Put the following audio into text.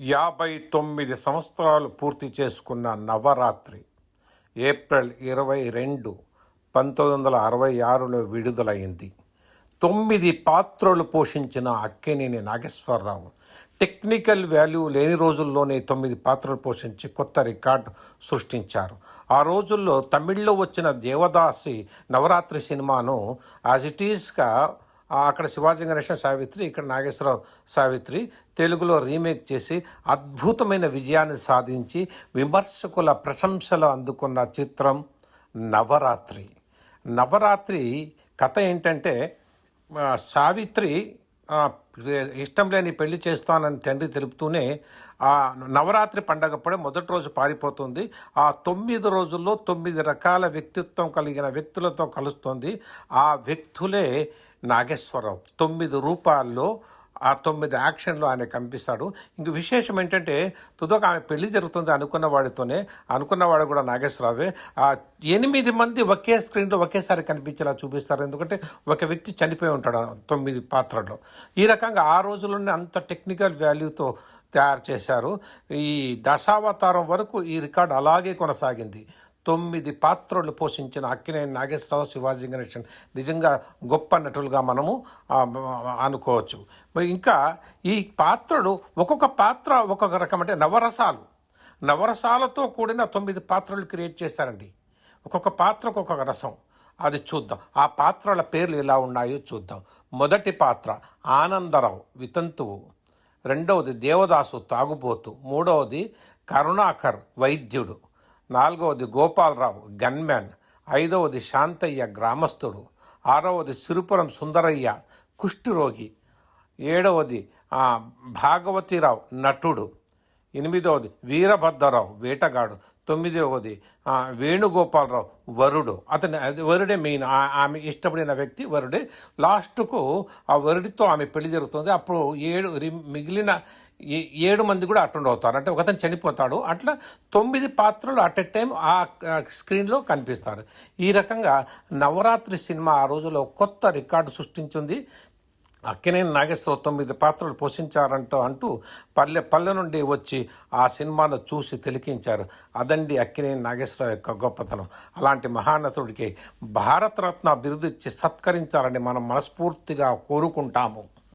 యాభై తొమ్మిది సంవత్సరాలు పూర్తి చేసుకున్న నవరాత్రి ఏప్రిల్ ఇరవై రెండు పంతొమ్మిది వందల అరవై ఆరులో విడుదలైంది. తొమ్మిది పాత్రలు పోషించిన అక్కినేని నాగేశ్వరరావు టెక్నికల్ వాల్యూ లేని రోజుల్లోనే తొమ్మిది పాత్రలు పోషించి కొత్త రికార్డు సృష్టించారు. ఆ రోజుల్లో తమిళ్ళో వచ్చిన దేవదాసి నవరాత్రి సినిమాను యాజ్ ఇట్ ఈస్గా అక్కడ శివాజీ గణేశన్ సావిత్రి ఇక్కడ నాగేశ్వరరావు సావిత్రి తెలుగులో రీమేక్ చేసి అద్భుతమైన విజయాన్ని సాధించి విమర్శకుల ప్రశంసలు అందుకున్న చిత్రం నవరాత్రి. నవరాత్రి కథ ఏంటంటే సావిత్రి ఇష్టం లేని పెళ్ళి చేస్తానని తండ్రి తెలుపుతూనే ఆ నవరాత్రి పండగప్పుడే మొదటి రోజు పారిపోతుంది. ఆ తొమ్మిది రోజుల్లో తొమ్మిది రకాల వ్యక్తిత్వం కలిగిన వ్యక్తులతో కలుస్తుంది. ఆ వ్యక్తులే నాగేశ్వరరావు. తొమ్మిది రూపాల్లో ఆ తొమ్మిది యాక్షన్లో ఆయన కనిపిస్తాడు ఇంక విశేషం ఏంటంటే తుదక ఆమె పెళ్ళి జరుగుతుంది అనుకున్న వాడితోనే అనుకున్నవాడు కూడా నాగేశ్వరరావే. ఆ ఎనిమిది మంది ఒకే స్క్రీన్లో ఒకేసారి కనిపించేలా చూపిస్తారు. ఎందుకంటే ఒక వ్యక్తి చనిపోయి ఉంటాడు తొమ్మిది పాత్రల్లో. ఈ రకంగా ఆ రోజుల్లోనే అంత టెక్నికల్ వాల్యూతో తయారు చేశారు. ఈ దశావతారం వరకు ఈ రికార్డు అలాగే కొనసాగింది. తొమ్మిది పాత్రలు పోషించిన అక్కినేని నాగేశ్వరరావు శివాజీ గణేషన్ నిజంగా గొప్ప నటులుగా మనము అనుకోవచ్చు ఇంకా ఈ పాత్రలు ఒక్కొక్క పాత్ర ఒక్కొక్క రకం అంటే నవరసాలు. నవరసాలతో కూడిన తొమ్మిది పాత్రలు క్రియేట్ చేశారండి. ఒక్కొక్క పాత్రకు ఒక్కొక్క రసం. అది చూద్దాం. ఆ పాత్రల పేర్లు ఎలా ఉన్నాయో చూద్దాం. మొదటి పాత్ర ఆనందరావు వితంతువు. రెండవది దేవదాసు తాగుబోతు. మూడవది కరుణాకర్ వైద్యుడు. నాలుగవది గోపాలరావు గన్మ్యాన్. ఐదవది శాంతయ్య గ్రామస్తుడు ఆరవది సిరుపురం సుందరయ్య కుష్ఠురోగి. ఏడవది భాగవతిరావు నటుడు. ఎనిమిదవది వీరభద్రరావు వేటగాడు. తొమ్మిదవది వేణుగోపాలరావు వరుడు. అతని అది వరుడే మెయిన్. ఆమె ఇష్టపడిన వ్యక్తి వరుడే. లాస్ట్కు ఆ వరుడితో ఆమె పెళ్ళి జరుగుతుంది. అప్పుడు ఏడు మిగిలిన ఏ- ఏడు మంది కూడా అటెండ్ అవుతారు. అంటే ఒకతను చనిపోతాడు. అట్లా తొమ్మిది పాత్రలు అట్ ఎ టైం ఆ ఆ స్క్రీన్లో కనిపిస్తారు. ఈ రకంగా నవరాత్రి సినిమా ఆ రోజులో కొత్త రికార్డు సృష్టించింది. అక్కినేని నాగేశ్వరరావు తొమ్మిది పాత్రలు పోషించారంటూ అంటూ పల్లె పల్లె నుండి వచ్చి ఆ సినిమాను చూసి తిలికించారు. అదండి అక్కినేని నాగేశ్వరరావు యొక్క గొప్పతనం. అలాంటి మహానతుడికి భారతరత్న బిరుదిచ్చి సత్కరించాలని మనం మనస్ఫూర్తిగా కోరుకుంటాము.